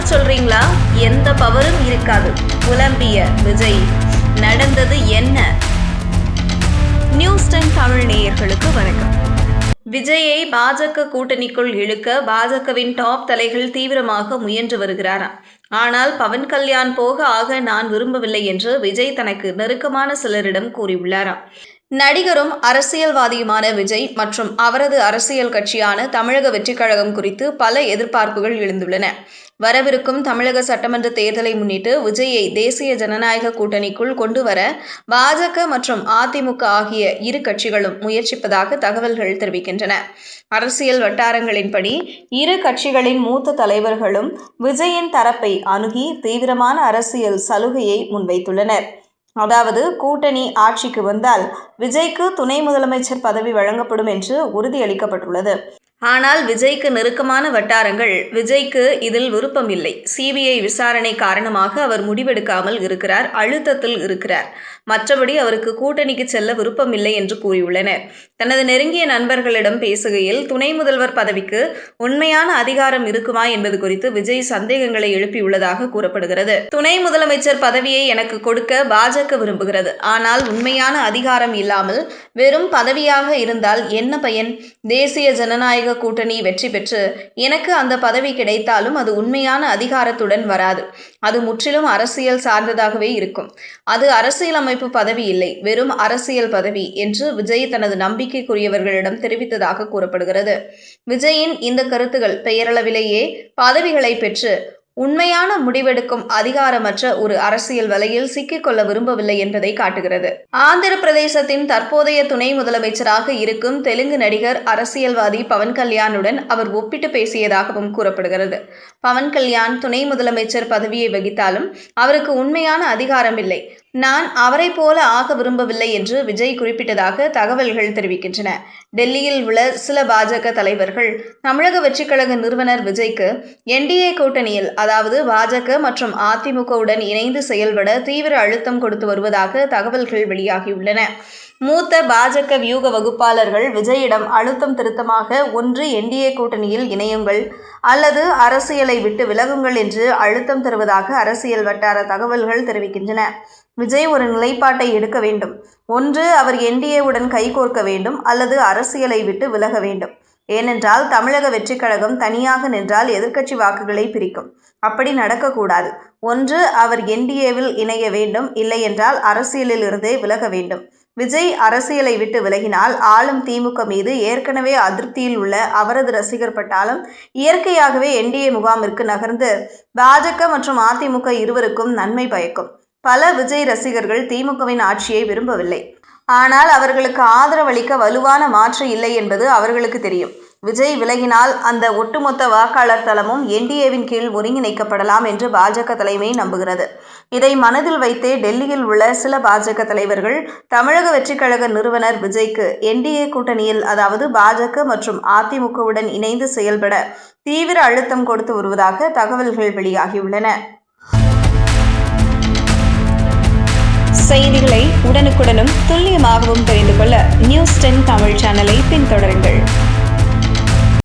சொல்றீங்களா? எந்த பவரும் இருக்காது. புலம்பிய விஜய் நடந்தது என்ன? நியூஸ் டைம் தமிழ் நேயர்களுக்கு வணக்கம். விஜயை பாஜக கூட்டணிக்குள் இழுக்க பாஜகவின் டாப் தலைகள் தீவிரமாக முயன்று வருகிறாராம். ஆனால் பவன் கல்யாண் போக ஆக நான் விரும்பவில்லை என்று விஜய் தனக்கு நெருக்கமான சிலரிடம் கூறியுள்ளாராம். நடிகரும் அரசியல்வாதியுமான விஜய் மற்றும் அவரது அரசியல் கட்சியான தமிழக வெற்றிக் கழகம் குறித்து பல எதிர்பார்ப்புகள் எழுந்துள்ளன. வரவிருக்கும் தமிழக சட்டமன்ற தேர்தலை முன்னிட்டு விஜயை தேசிய ஜனநாயக கூட்டணிக்குள் கொண்டு வர பாஜக மற்றும் அதிமுக ஆகிய இரு கட்சிகளும் முயற்சிப்பதாக தகவல்கள் தெரிவிக்கின்றன. அரசியல் வட்டாரங்களின்படி இரு கட்சிகளின் மூத்த தலைவர்களும் விஜயின் தரப்பை அணுகி தீவிரமான அரசியல் சலுகையை முன்வைத்துள்ளனர். அதாவது கூட்டணி ஆட்சிக்கு வந்தால் விஜய்க்கு துணை முதலமைச்சர் பதவி வழங்கப்படும் என்று உறுதியளிக்கப்பட்டுள்ளது. ஆனால் விஜய்க்கு நெருக்கமான வட்டாரங்கள் விஜய்க்கு இதில் விருப்பமில்லை. சிபிஐ விசாரணை காரணமாக அவர் முடிவெடுக்காமல் இருக்கிறார் அழுத்தத்தில் இருக்கிறார். மற்றபடி அவருக்கு கூட்டணிக்கு செல்ல விருப்பமில்லை என்று கூறியுள்ளனர். தனது நெருங்கிய நண்பர்களிடம் பேசுகையில் துணை முதல்வர் பதவிக்கு உண்மையான அதிகாரம் இருக்குமா என்பது குறித்து விஜய் சந்தேகங்களை எழுப்பியுள்ளதாக கூறப்படுகிறது. துணை முதலமைச்சர் பதவியை எனக்கு கொடுக்க பாஜக விரும்புகிறது. ஆனால் உண்மையான அதிகாரம் இல்லாமல் வெறும் பதவியாக இருந்தால் என்ன பயன்? தேசிய ஜனநாயக கூட்டணி வெற்றி பெற்று எனக்கு அந்த பதவி கிடைத்தாலும் அது உண்மையான அதிகாரத்துடன் வராது. அது முற்றிலும் அரசியல் சார்ந்ததாகவே இருக்கும். அது அரசியலமைப்பு பதவி இல்லை. வெறும் அரசியல் பதவி என்று விஜய் தனது நம்பிக்கைக்குரியவர்களிடம் தெரிவித்ததாக கூறப்படுகிறது. விஜயின் இந்த கருத்துகள் பெயரளவிலேயே பதவிகளை பெற்று உண்மையான முடிவெடுக்கும் அதிகாரமற்ற ஒரு அரசியல் வலையில் சிக்கிக்கொள்ள விரும்பவில்லை என்பதை காட்டுகிறது. ஆந்திர பிரதேசத்தின் தற்போதைய துணை முதலமைச்சராக இருக்கும் தெலுங்கு நடிகர் அரசியல்வாதி பவன் கல்யாணுடன் அவர் ஒப்பிட்டு பேசியதாகவும் கூறப்படுகிறது. பவன் கல்யாண் துணை முதலமைச்சர் பதவியை வகித்தாலும் அவருக்கு உண்மையான அதிகாரம் இல்லை. நான் அவரை போல ஆக விரும்பவில்லை என்று விஜய் குறிப்பிட்டதாக தகவல்கள் தெரிவிக்கின்றன. டெல்லியில் உள்ள சில பாஜக தலைவர்கள் தமிழக வெற்றிக்கழக நிறுவனர் விஜய்க்கு என்டிஏ கூட்டணியில் அதாவது பாஜக மற்றும் அதிமுகவுடன் இணைந்து செயல்பட தீவிர அழுத்தம் கொடுத்து வருவதாக தகவல்கள் வெளியாகியுள்ளன. மூத்த பாஜக வியூக வகுப்பாளர்கள் விஜயிடம் அழுத்தம் திருத்தமாக ஒன்று என்டிஏ கூட்டணியில் இணையுங்கள் அல்லது அரசியலை விட்டு விலகுங்கள் என்று அழுத்தம் தருவதாக அரசியல் வட்டார தகவல்கள் தெரிவிக்கின்றன. விஜய் ஒரு நிலைப்பாட்டை எடுக்க வேண்டும். ஒன்று அவர் என்டிஏவுடன் கைகோர்க்க வேண்டும் அல்லது அரசியலை விட்டு விலக வேண்டும். ஏனென்றால் தமிழக வெற்றிக் கழகம் தனியாக நின்றால் எதிர்க்கட்சி வாக்குகளை பிரிக்கும். அப்படி நடக்கக்கூடாது. ஒன்று அவர் என்டிஏவில் இணைய வேண்டும். இல்லையென்றால் அரசியலில் இருந்தே விலக வேண்டும். விஜய் அரசியலை விட்டு விலகினால் ஆளும் திமுக மீது ஏற்கனவே அதிருப்தியில் உள்ள அவரது ரசிகர் பட்டாலும் இயற்கையாகவே என்டிஏ முகாமிற்கு நகர்ந்து பாஜக மற்றும் அதிமுக இருவருக்கும் நன்மை பயக்கும். பல விஜய் ரசிகர்கள் திமுகவின் ஆட்சியை விரும்பவில்லை. ஆனால் அவர்களுக்கு ஆதரவளிக்க வலுவான மாற்று இல்லை என்பது அவர்களுக்கு தெரியும். விஜய் விலகினால் அந்த ஒட்டுமொத்த வாக்காளர் தளமும் என்டிஏவின் கீழ் ஒருங்கிணைக்கப்படலாம் என்று பாஜக தலைமை நம்புகிறது. இதை மனதில் வைத்தே டெல்லியில் உள்ள சில பாஜக தலைவர்கள் தமிழக வெற்றிக் கழக நிறுவனர் விஜய்க்கு என்டிஏ கூட்டணியில் அதாவது பாஜக மற்றும் அதிமுகவுடன் இணைந்து செயல்பட தீவிர அழுத்தம் கொடுத்து வருவதாக தகவல்கள் வெளியாகியுள்ளன. செய்திகளை உடனுக்குடனும் துல்லியமாகவும் தெரிந்து கொள்ள நியூஸ் டென் தமிழ் சேனலை பின்தொடருங்கள்.